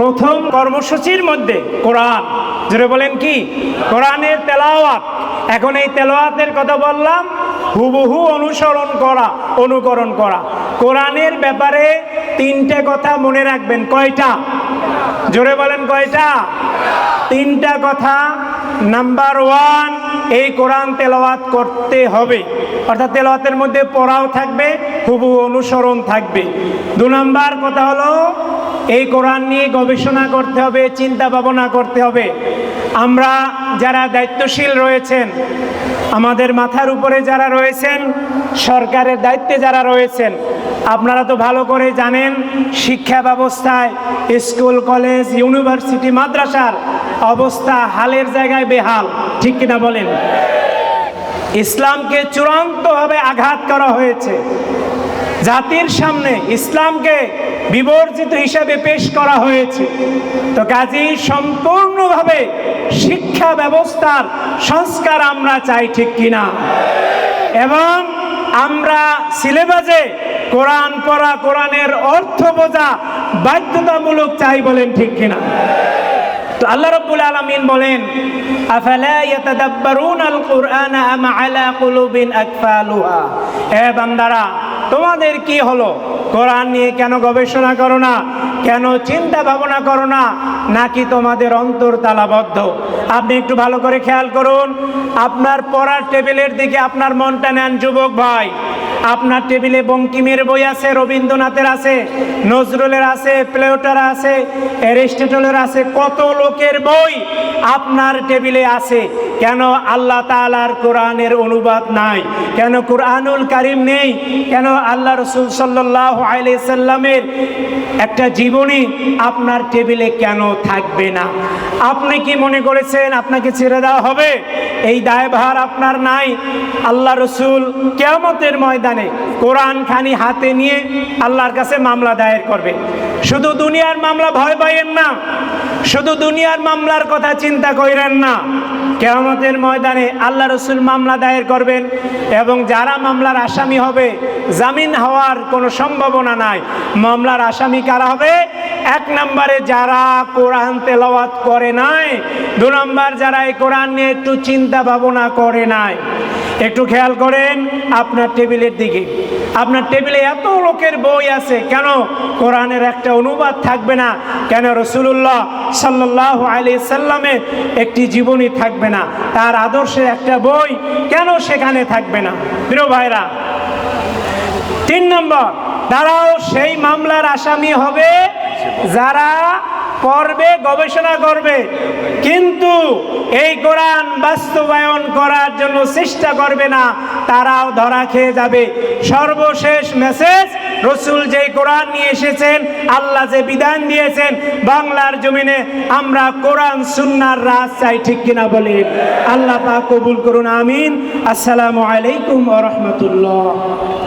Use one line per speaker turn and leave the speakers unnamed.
প্রথম কর্মসূচির মধ্যে কোরআন। জোরে বলেন কি? কোরআনের তেলাওয়াত। এখন এই তেলাওয়াতের কথা বললাম, হুবহু অনুসরণ করা, অনুকরণ করা। কোরআনের ব্যাপারে তিনটে কথা মনে রাখবেন। কয়টা? জোরে বলেন কয়টা? তিনটা কথা। নাম্বার ওয়ান, এই কোরআন তেলাওয়াত করতে হবে। অর্থাৎ তেলাওয়াতের মধ্যে পড়াও থাকবে হুবু অনুসরণ থাকবে। দু নাম্বার কথা হলো এই কোরআন নিয়ে গবেষণা করতে হবে, চিন্তা ভাবনা করতে হবে। আমরা যারা দায়িত্বশীল রয়েছেন, আমাদের মাথার উপরে যারা রয়েছেন, সরকারের দায়িত্বে যারা রয়েছেন, আপনারা তো ভালো করে জানেন, শিক্ষা ব্যবস্থায়, স্কুল, কলেজ, ইউনিভার্সিটি, মাদ্রাসার অবস্থা হালের জায়গায় বেহাল। ঠিক কিনা বলেন? ইসলামকে চূড়ান্তভাবে আঘাত করা হয়েছে। জাতির সামনে ইসলামকে বিবর্জিত হিসাবে পেশ করা হয়েছে। তো কাজী, সম্পূর্ণভাবে শিক্ষা ব্যবস্থার সংস্কার আমরা চাই ঠিক কিনা? এবং আমরা সিলেবাসে কোরআন পড়া, কোরআনের অর্থ বোঝা বাধ্যতামূলক চাই বলেন ঠিক কিনা? তো আল্লাহ রাব্বুল আলামিন বলেন, আফালা ইয়াতাদাব্বারুনা আল কুরআন আলা কুলুবিন আকফালুহা? এ বান্দারা তোমাদের কি হলো? কোরআন নিয়ে কেন গবেষণা করো না? কেন চিন্তা ভাবনা করো না? নাকি তোমাদের অন্তর তালাবদ্ধ? আপনি একটু ভালো করে খেয়াল করুন। আপনার পড়ার টেবিলের দিকে আপনার মনটা নেন, যুবক ভাই। আপনার টেবিলে বঙ্কিমের বই আছে, রবীন্দ্রনাথের আছে, নজরুলের আছে, প্লেটার আছে এরিস্টটলের আছে, কত লোকের বই আপনার টেবিলে আছে? কেন আল্লাহ তাআলার কোরআনের অনুবাদ নাই? কেন কোরআনুল কারিম নেই? কেন আল্লাহ রসুল সাল্লাহ আলি সাল্লামের একটা জীবনী আপনার টেবিলে কেন থাকবে না? আপনি কি মনে করেছেন আপনাকে ছেড়ে দেওয়া হবে? এই দায়ভার আপনার নাই। আল্লাহ রসুল কেয়ামতের ময়দানে কোরআন খানি হাতে নিয়ে আল্লাহর কাছে মামলা দায়ের করবে। শুধু দুনিয়ার মামলা ভয় পাইয়েন না, শুধু দুনিয়ার মামলার কথা চিন্তা করেন না। কেয়ামতের ময়দানে আল্লাহ রসুল মামলা দায়ের করবেন এবং যারা মামলার আসামি হবে, জামিন হওয়ার কোনো সম্ভাবনা নাই। মামলার আসামি কারা হবে? এক নম্বরে যারা কোরআন তেলাওয়াত করে নাই, দু নম্বর যারা এই কোরআন নিয়ে একটু চিন্তা ভাবনা করে নাই। একটু খেয়াল করেন আপনার টেবিলের দিকে। আপনার টেবিলে এত লোকের বই আছে, কেন কোরআনের একটা অনুবাদ থাকবে না? কেন রসুল্লাহ সাল্লাহ আলি সাল্লামের একটি জীবনী থাকবে না? তার আদর্শের একটা বই কেন সেখানে থাকবে না? প্রিয় ভাইরা, তিন নম্বর তারাও সেই মামলার আসামি হবে যারা পড়বে গবেষণা করবে। কিন্তু এই কোরআন বাস্তবায়ন করার জন্য চেষ্টা করবে না, তারাও ধরা খেয়ে যাবে। সর্বশেষ মেসেজ রসুল যে কোরআন নিয়ে এসেছেন, আল্লাহ যে বিধান দিয়েছেন, বাংলার জমিনে আমরা কোরআন, সুন্নার রাজ চাই, ঠিক কিনা বলি। আল্লাহ পাক কবুল করুন, আমিন। আসসালামু আলাইকুম রাহমাতুল্লাহ।